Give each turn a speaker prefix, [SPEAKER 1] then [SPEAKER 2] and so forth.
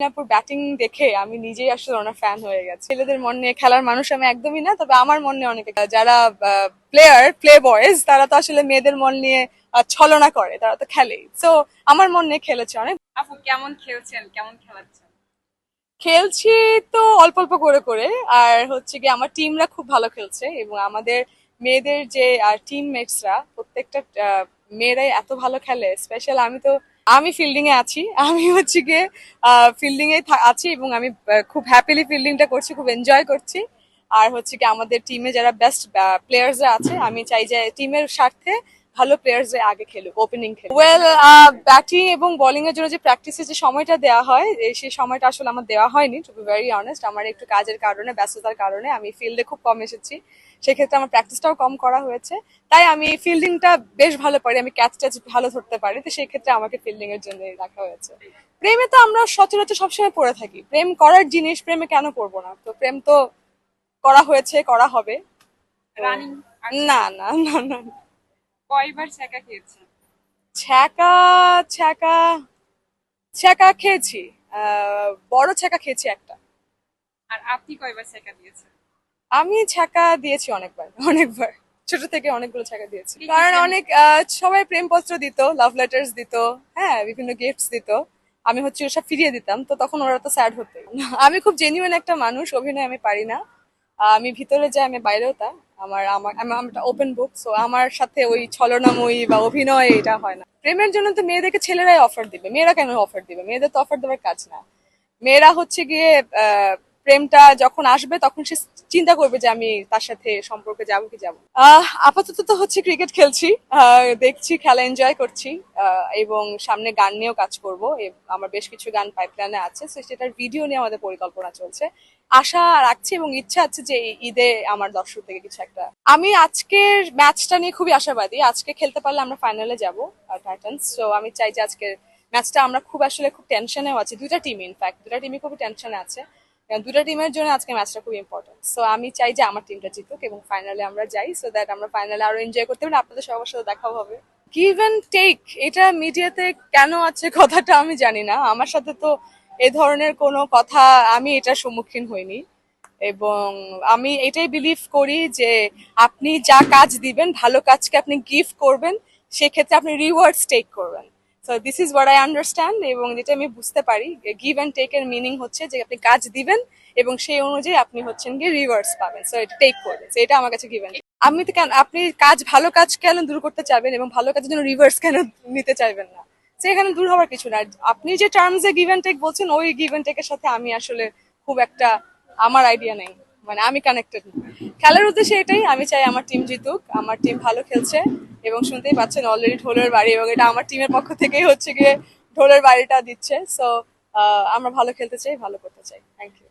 [SPEAKER 1] আপুর ব্যাটিং দেখে আমি নিজেই আসলে ওনার ফ্যান হয়ে গেছি। ছেলেদের মন নিয়ে খেলার মানুষ আমি একদমই না তবে আমার মনে অনেকে যারা প্লেয়ার প্লে বয়েজ তারা তো আসলে মেয়েদের মন নিয়ে ছলনা করে তারা তো খেলেই। তো আমার মন নিয়ে খেলেছে অনেক।
[SPEAKER 2] আপু কেমন খেলছেন? কেমন খেলাচ্ছেন?
[SPEAKER 1] খেলছি তো অল্প অল্প করে করে আর হচ্ছে কি আমার টিমরা খুব ভালো খেলছে এবং আমাদের মেয়েদের যে টিম মেটসরা প্রত্যেকটা মেয়েরাই এত ভালো খেলে স্পেশাল আমি তো আমি ফিল্ডিং এ আছি। আমি হচ্ছে গিয়ে ফিল্ডিং এ আছি এবং আমি খুব হ্যাপিলি ফিল্ডিংটা করছি, খুব এনজয় করছি। আর হচ্ছে কি আমাদের টিমে যারা বেস্ট প্লেয়ার্সরা আছে, আমি চাই যে টিমের স্বার্থে ভালো প্লেয়ার্সরা আগে খেলুক ওপেনিং খেলুক। ওয়েল ব্যাটিং এবং বোলিং এর জন্য যে প্র্যাকটিসের যে সময়টা দেওয়া হয় এই সেই সময়টা আসলে আমার দেওয়া হয়নি টু বি ভেরি অনেস্ট আমার একটু কাজের কারণে ব্যস্ততার কারণে আমি ফিল্ডে খুব কম এসেছি। সেক্ষেত্রে আমার প্র্যাকটিসটাও কম করা হয়েছে। তাই আমি ফিল্ডিংটা বেশ ভালো পারি আমি ক্যাচ ট্যাচ ভালো ধরতে পারি। তো সেই ক্ষেত্রে আমাকে ফিল্ডিং এর জন্য রাখা হয়েছে। প্রেমে তো আমরা সচরাচর সবসময় পড়ে থাকি। প্রেম করার জিনিস প্রেমে কেন করব না? তো প্রেম তো করা হয়েছে করা হবে।
[SPEAKER 2] রানিং
[SPEAKER 1] না না না না।
[SPEAKER 2] কয়বার ছ্যাঁকা খেয়েছেন?
[SPEAKER 1] ছ্যাঁকা ছ্যাঁকা ছ্যাঁকা খেয়েছি। বড় ছ্যাঁকা খেয়েছি একটা।
[SPEAKER 2] আর আপনি কয়বার ছ্যাঁকা দিয়েছেন?
[SPEAKER 1] আমি ছ্যাঁকা দিয়েছি অনেকবার অনেকবার। ছোট থেকে অনেকগুলো ছ্যাঁকা দিয়েছি। কারণ অনেক সবাই প্রেমপত্র দিত লাভ লেটার্স দিত হ্যাঁ বিভিন্ন গিফটস দিত। আমি হচ্ছে ওসব ফিরিয়ে দিতাম তো তখন ওরা তো স্যাড হতো। আমি খুব জেনুইন একটা মানুষ অভিনয় আমি পারি না। আমি ভিতরে যাই আমি বাইরেও তা আমার আমার আমি ওপেন বুক সো আমার সাথে ওই ছলনাময়ী বা অভিনয় এটা হয় না। প্রেমের জন্য তো মেয়েদেরকে ছেলেরাই অফার দিবে। মেয়েরা কেন অফার দিবে? মেয়েদের তো অফার দেওয়ার কাজ না। মেয়েরা হচ্ছে গিয়ে আহ, প্রেমটা যখন আসবে, তখন সে চিন্তা করবে যে আমি তার সাথে সম্পর্কে যাব কি যাব আপাতত তো হচ্ছে ক্রিকেট খেলছি। দেখছি, খেলা এনজয় করছি। এবং সামনে গান নিয়েও কাজ করব। আমার বেশ কিছু গান পাইপলাইনে আছে তো সেটার ভিডিও নিয়ে আমাদের পরিকল্পনা চলছে। আশা রাখছি এবং ইচ্ছা আছে যে ঈদে আমার দর্শক থেকে কিছু একটা। আমি আজকের ম্যাচটা নিয়ে খুবই আশাবাদী। আজকে খেলতে পারলে আমরা ফাইনালে যাব টাইটান্স সো আমি চাই যে আজকের ম্যাচটা আমরা খুব আসলে খুব টেনশনেও আছি। দুটা টিম ইনফ্যাক্ট দুটা টিমই খুবই টেনশনে আছে। দুটা টিমের জন্য আজকে ম্যাচটা খুব ইম্পর্টেন্ট সো আমি চাই যে আমার টিমটা জিতুক এবং ফাইনালে আমরা যাই সো দ্যাট আমরা ফাইনালে আরও এনজয় করতে পারি। আপনাদের সবার সাথে দেখা হবে। গিভ অ্যান্ড টেক এটা মিডিয়াতে কেন আছে কথাটা আমি জানি না। আমার সাথে তো এ ধরনের কোনো কথা আমি এটার সম্মুখীন হইনি। এবং আমি এটাই বিলিভ করি যে আপনি যা কাজ দিবেন, ভালো কাজকে আপনি গিফট করবেন, সেক্ষেত্রে আপনি রিওয়ার্ডস টেক করবেন। This is what I understand এবং যেটা আমি বুঝতে পারি গিভ অ্যান্ড টেক এর মিনিং হচ্ছে যে আপনি কাজ দিবেন এবং সেই অনুযায়ী আপনি হচ্ছেন গিয়ে রিভার্স পাবেন। সো এটা টেক করবেন। এটা আমার কাছে গিভ আপনি তো কেন আপনি কাজ ভালো কাজ কেন দূর করতে চাইবেন এবং ভালো কাজের জন্য রিভার্স কেন নিতে চাইবেন না? তো এখানে দূর হওয়ার কিছু না আপনি যে টার্মস এ গিভ টেক বলছেন, ওই গিভ অ্যান্ড টেকের সাথে আমি আসলে খুব একটা আমার আইডিয়া নেই। মানে আমি কানেক্টেড খেলার উদ্দেশ্যে এটাই, আমি চাই আমার টিম জিতুক, আমার টিম ভালো খেলছে। এবং শুনতেই পাচ্ছেন অলরেডি ঢোলের বাড়ি এবং এটা আমার টিমের পক্ষ থেকেই হচ্ছে গিয়ে ঢোলের বাড়িটা দিচ্ছে। সো আমরা ভালো খেলতে চাই, ভালো করতে চাই। Thank you